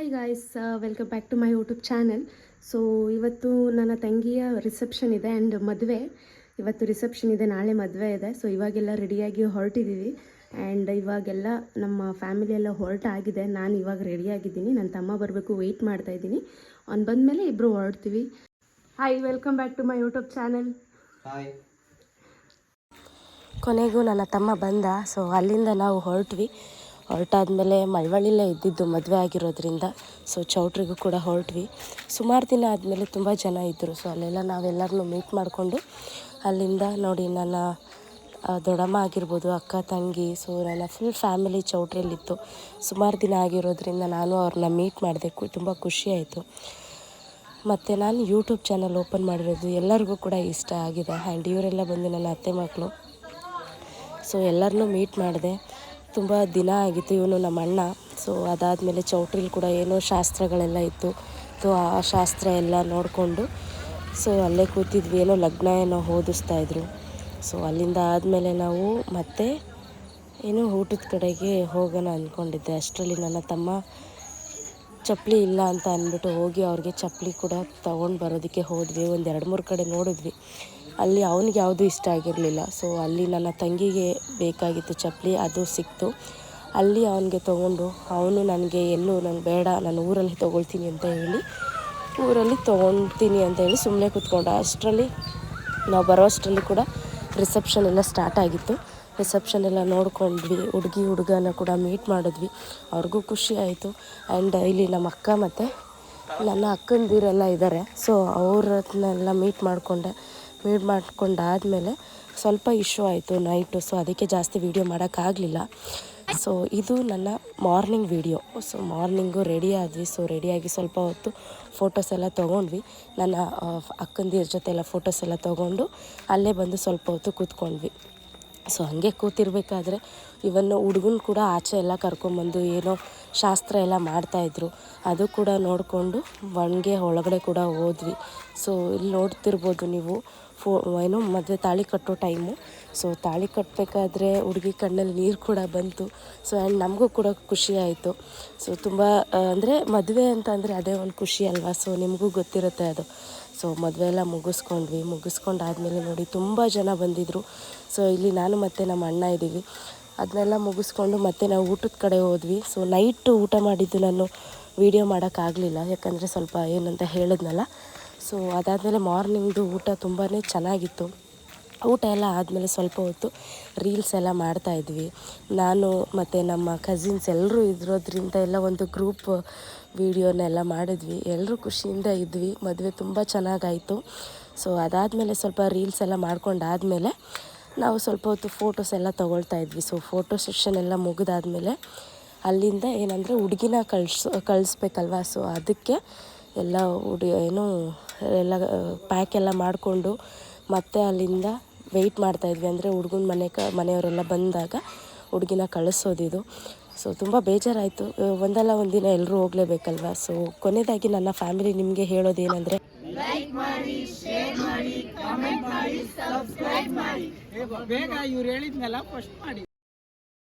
Hi guys welcome back to my YouTube channel so ಇವತ್ತು ನನ್ನ ತಂಗಿಯ ರಿಸೆಪ್ಷನ್ ಇದೆ ಆ್ಯಂಡ್ ಮದುವೆ. ಇವತ್ತು ರಿಸೆಪ್ಷನ್ ಇದೆ ನಾಳೆ ಮದುವೆ ಇದೆ. ಸೊ ಇವಾಗೆಲ್ಲ ರೆಡಿಯಾಗಿ ಹೊರಟಿದ್ದೀವಿ ಆ್ಯಂಡ್ ಇವಾಗೆಲ್ಲ ನಮ್ಮ ಫ್ಯಾಮಿಲಿ ಎಲ್ಲ ಹೊರಟಾಗಿದೆ. ನಾನು ಇವಾಗ ರೆಡಿಯಾಗಿದ್ದೀನಿ ನನ್ನ ತಮ್ಮ ಬರಬೇಕು ವೆಯ್ಟ್ ಮಾಡ್ತಾ ಇದ್ದೀನಿ. ಅವ್ನು ಬಂದಮೇಲೆ ಇಬ್ಬರು ಹೊರಡ್ತೀವಿ. Hi welcome back to my YouTube channel hi ಕೊನೆಗೂ ನನ್ನ ತಮ್ಮ ಬಂದ. ಸೊ ಅಲ್ಲಿಂದ ನಾವು ಹೊರಟ್ವಿ. ಹೊರಟಾದ್ಮೇಲೆ ಮಳವಳ್ಳಿಲೇ ಇದ್ದಿದ್ದು ಮದುವೆ ಆಗಿರೋದ್ರಿಂದ. ಸೊ ಚೌಟ್ರಿಗೂ ಕೂಡ ಹೊರಟ್ವಿ. ಸುಮಾರು ದಿನ ಆದಮೇಲೆ ತುಂಬ ಜನ ಇದ್ದರು ಸೊ ಅಲ್ಲೆಲ್ಲ ನಾವೆಲ್ಲರನ್ನೂ ಮೀಟ್ ಮಾಡಿಕೊಂಡು ಅಲ್ಲಿಂದ ನೋಡಿ ನನ್ನ ದೊಡ್ಡಮ್ಮ ಆಗಿರ್ಬೋದು, ಅಕ್ಕ, ತಂಗಿ ಸೊ ನನ್ನ ಫುಲ್ ಫ್ಯಾಮಿಲಿ ಚೌಟ್ರಿಯಲ್ಲಿತ್ತು. ಸುಮಾರು ದಿನ ಆಗಿರೋದ್ರಿಂದ ನಾನು ಅವ್ರನ್ನ ಮೀಟ್ ಮಾಡಿದೆ. ತುಂಬ ಖುಷಿಯಾಯಿತು ಮತ್ತು ನಾನು ಯೂಟ್ಯೂಬ್ ಚಾನಲ್ ಓಪನ್ ಮಾಡಿರೋದು ಎಲ್ಲರಿಗೂ ಕೂಡ ಇಷ್ಟ ಆಗಿದೆ. ಆ್ಯಂಡ್ ಇವರೆಲ್ಲ ಬಂದು ನನ್ನ ಅತ್ತೆ ಮಕ್ಕಳು ಸೊ ಎಲ್ಲರನ್ನೂ ಮೀಟ್ ಮಾಡಿದೆ. ತುಂಬ ದಿನ ಆಗಿತ್ತು ಇವನು ನಮ್ಮ ಅಣ್ಣ ಸೊ ಅದಾದಮೇಲೆ ಚೌಟ್ರಿಲಿ ಕೂಡ ಏನೋ ಶಾಸ್ತ್ರಗಳೆಲ್ಲ ಇತ್ತು. ಸೊ ಆ ಶಾಸ್ತ್ರ ಎಲ್ಲ ನೋಡಿಕೊಂಡು ಸೊ ಅಲ್ಲೇ ಕೂತಿದ್ವಿ. ಏನೋ ಲಗ್ನ ಏನೋ ಓದಿಸ್ತಾ ಇದ್ರು. ಸೊ ಅಲ್ಲಿಂದ ಆದಮೇಲೆ ನಾವು ಮತ್ತೆ ಏನೋ ಊಟದ ಕಡೆಗೆ ಹೋಗೋಣ ಅಂದ್ಕೊಂಡಿದ್ದೆ ಅಷ್ಟರಲ್ಲಿ ನನ್ನ ತಮ್ಮ ಚಪ್ಪಲಿ ಇಲ್ಲ ಅಂತ ಅಂದ್ಬಿಟ್ಟು ಹೋಗಿ ಅವ್ರಿಗೆ ಚಪ್ಪಲಿ ಕೂಡ ತೊಗೊಂಡು ಬರೋದಕ್ಕೆ ಹೋದ್ವಿ. ಒಂದು ಎರಡು ಮೂರು ಕಡೆ ನೋಡಿದ್ವಿ. ಅಲ್ಲಿ ಅವನಿಗೆ ಯಾವುದೂ ಇಷ್ಟ ಆಗಿರಲಿಲ್ಲ. ಸೊ ಅಲ್ಲಿ ನನ್ನ ತಂಗಿಗೆ ಬೇಕಾಗಿತ್ತು ಚಪ್ಪಲಿ, ಅದು ಸಿಕ್ತು. ಅಲ್ಲಿ ಅವನಿಗೆ ತೊಗೊಂಡು ಅವನು ನನಗೆ ಎಲ್ಲೂ ನಂಗೆ ಬೇಡ, ನಾನು ಊರಲ್ಲಿ ತೊಗೊಳ್ತೀನಿ ಅಂತ ಹೇಳಿ, ಊರಲ್ಲಿ ತೊಗೊಳ್ತೀನಿ ಅಂತ ಹೇಳಿ ಸುಮ್ಮನೆ ಕೂತ್ಕೊಂಡ. ಅಷ್ಟರಲ್ಲಿ, ನಾವು ಬರೋ ಅಷ್ಟರಲ್ಲಿ ಕೂಡ ರಿಸೆಪ್ಷನ್ ಎಲ್ಲ ಸ್ಟಾರ್ಟ್ ಆಗಿತ್ತು. ರಿಸೆಪ್ಷನ್ ಎಲ್ಲ ನೋಡ್ಕೊಂಡ್ವಿ, ಹುಡುಗಿ, ಹುಡುಗನ ಕೂಡ ಮೀಟ್ ಮಾಡಿದ್ವಿ. ಅವ್ರಿಗೂ ಖುಷಿ ಆಯಿತು. ಆ್ಯಂಡ್ ಇಲ್ಲಿ ನಮ್ಮ ಅಕ್ಕ ಮತ್ತು ನನ್ನ ಅಕ್ಕಂದಿರೆಲ್ಲ ಇದ್ದಾರೆ ಸೊ ಅವ್ರನ್ನೆಲ್ಲ ಮೀಟ್ ಮಾಡಿಕೊಂಡೆ. ಮೀಟ್ ಮಾಡ್ಕೊಂಡಾದಮೇಲೆ ಸ್ವಲ್ಪ ಇಶ್ಯೂ ಆಯಿತು ನೈಟು ಸೊ ಅದಕ್ಕೆ ಜಾಸ್ತಿ ವೀಡಿಯೋ ಮಾಡೋಕ್ಕಾಗಲಿಲ್ಲ. ಸೊ ಇದು ನನ್ನ morning video so morning ready ಆದ್ವಿ. ಸೊ ರೆಡಿಯಾಗಿ ಸ್ವಲ್ಪ ಹೊತ್ತು ಫೋಟೋಸ್ ಎಲ್ಲ ತೊಗೊಂಡ್ವಿ. ನನ್ನ ಅಕ್ಕಂದಿರ ಜೊತೆ ಎಲ್ಲ ಫೋಟೋಸ್ ಎಲ್ಲ ತೊಗೊಂಡು ಅಲ್ಲೇ ಬಂದು ಸ್ವಲ್ಪ ಹೊತ್ತು ಕೂತ್ಕೊಂಡ್ವಿ. ಸೊ ಹಾಗೆ ಕೂತಿರ್ಬೇಕಾದ್ರೆ ಇವನ್ನು ಹುಡುಗನ ಕೂಡ ಆಚೆ ಎಲ್ಲ ಕರ್ಕೊಂಬಂದು ಏನೋ ಶಾಸ್ತ್ರ ಎಲ್ಲ ಮಾಡ್ತಾಯಿದ್ರು. ಅದು ಕೂಡ ನೋಡಿಕೊಂಡು ಒಣಗೆ ಒಳಗಡೆ ಕೂಡ ಹೋದ್ವಿ. ಸೊ ಇಲ್ಲಿ ನೋಡ್ತಿರ್ಬೋದು ನೀವು ಫೋ ಏನು ಮದುವೆ ತಾಳಿ ಕಟ್ಟೋ ಟೈಮು. ಸೊ ತಾಳಿ ಕಟ್ಟಬೇಕಾದ್ರೆ ಹುಡುಗಿ ಕಣ್ಣಲ್ಲಿ ನೀರು ಕೂಡ ಬಂತು. ಸೊ ಆ್ಯಂಡ್ ನಮಗೂ ಕೂಡ ಖುಷಿ ಆಯಿತು. ಸೊ ತುಂಬ, ಅಂದರೆ ಮದುವೆ ಅಂತ ಅಂದರೆ ಅದೇ ಒಂದು ಖುಷಿ ಅಲ್ವಾ? ಸೊ ನಿಮಗೂ ಗೊತ್ತಿರುತ್ತೆ ಅದು. ಸೊ ಮದುವೆ ಎಲ್ಲ ಮುಗಿಸ್ಕೊಂಡ್ವಿ. ಮುಗಿಸ್ಕೊಂಡಾದ್ಮೇಲೆ ನೋಡಿ ತುಂಬ ಜನ ಬಂದಿದ್ದರು ಸೊ ಇಲ್ಲಿ ನಾನು ಮತ್ತು ನಮ್ಮ ಅಣ್ಣ ಇದ್ದೀವಿ. ಅದನ್ನೆಲ್ಲ ಮುಗಿಸ್ಕೊಂಡು ಮತ್ತೆ ನಾವು ಊಟದ ಕಡೆ ಹೋದ್ವಿ. ಸೊ ನೈಟು ಊಟ ಮಾಡಿದ್ದು ನಾನು ವೀಡಿಯೋ ಮಾಡೋಕ್ಕಾಗಲಿಲ್ಲ. ಯಾಕಂದರೆ ಸ್ವಲ್ಪ ಏನಂತ ಹೇಳಿದ್ನಲ್ಲ. ಸೊ ಅದಾದಮೇಲೆ ಮಾರ್ನಿಂಗ್ದು ಊಟ ತುಂಬಾ ಚೆನ್ನಾಗಿತ್ತು. ಊಟ ಎಲ್ಲ ಆದಮೇಲೆ ಸ್ವಲ್ಪ ಹೊತ್ತು ರೀಲ್ಸ್ ಎಲ್ಲ ಮಾಡ್ತಾಯಿದ್ವಿ ನಾನು ಮತ್ತು ನಮ್ಮ ಕಸಿನ್ಸ್ ಎಲ್ಲರೂ ಇದ್ರೋದ್ರಿಂದ ಎಲ್ಲ ಒಂದು ಗ್ರೂಪ್ ವೀಡಿಯೋನೆಲ್ಲ ಮಾಡಿದ್ವಿ. ಎಲ್ಲರೂ ಖುಷಿಯಿಂದ ಇದ್ವಿ. ಮದುವೆ ತುಂಬ ಚೆನ್ನಾಗಾಯಿತು. ಸೊ ಅದಾದಮೇಲೆ ಸ್ವಲ್ಪ ರೀಲ್ಸ್ ಎಲ್ಲ ಮಾಡ್ಕೊಂಡಾದಮೇಲೆ ನಾವು ಸ್ವಲ್ಪ ಹೊತ್ತು ಫೋಟೋಸ್ ಎಲ್ಲ ತೊಗೊಳ್ತಾ ಇದ್ವಿ. ಸೊ ಫೋಟೋ ಸೆಷನ್ ಎಲ್ಲ ಮುಗಿದಾದ್ಮೇಲೆ ಅಲ್ಲಿಂದ ಏನಂದರೆ ಹುಡುಗಿನ ಕಳ್ಸ್, ಕಳಿಸ್ಬೇಕಲ್ವ? ಸೊ ಅದಕ್ಕೆ ಎಲ್ಲ ಹುಡಿ, ಏನು ಎಲ್ಲ ಪ್ಯಾಕ್ ಎಲ್ಲ ಮಾಡಿಕೊಂಡು ಮತ್ತೆ ಅಲ್ಲಿಂದ ವೆಯ್ಟ್ ಮಾಡ್ತಾಯಿದ್ವಿ ಅಂದರೆ ಹುಡುಗನ ಮನೆ ಕ ಮನೆಯವರೆಲ್ಲ ಬಂದಾಗ ಹುಡುಗಿನ ಕಳಿಸೋದಿದು. ಸೊ ತುಂಬ ಬೇಜಾರಾಯಿತು. ಒಂದಲ್ಲ ಒಂದಿನ ಎಲ್ಲರೂ ಹೋಗಲೇಬೇಕಲ್ವ? ಸೊ ಕೊನೆಯದಾಗಿ ನನ್ನ ಫ್ಯಾಮಿಲಿ ನಿಮಗೆ ಹೇಳೋದೇನೆಂದರೆ ಬೇಗ ಇವ್ರು ಹೇಳಿದ್ನೆಲ್ಲ ಫಸ್ಟ್ ಮಾಡಿ.